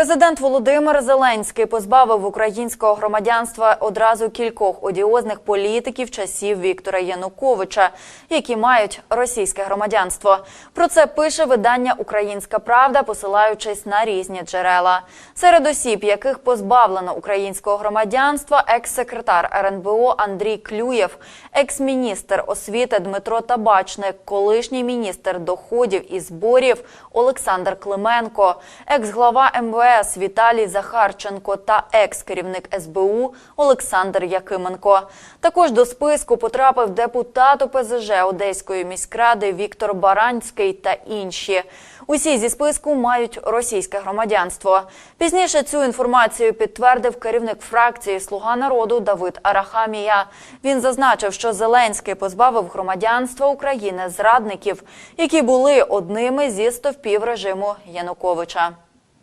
Президент Володимир Зеленський позбавив українського громадянства одразу кількох одіозних політиків часів Віктора Януковича, які мають російське громадянство. Про це пише видання Українська Правда, посилаючись на різні джерела. Серед осіб, яких позбавлено українського громадянства, екс-секретар РНБО Андрій Клюєв, екс-міністр освіти Дмитро Табачник, колишній міністр доходів і зборів Олександр Клименко, екс-глава МВС Віталій Захарченко та екс-керівник СБУ Олександр Якименко. Також до списку потрапив депутат ОПЗЖ Одеської міськради Віктор Баранський та інші. Усі зі списку мають російське громадянство. Пізніше цю інформацію підтвердив керівник фракції Слуга народу Давид Арахамія. Він зазначив, що Зеленський позбавив громадянства України зрадників, які були одними зі стовпів режиму Януковича.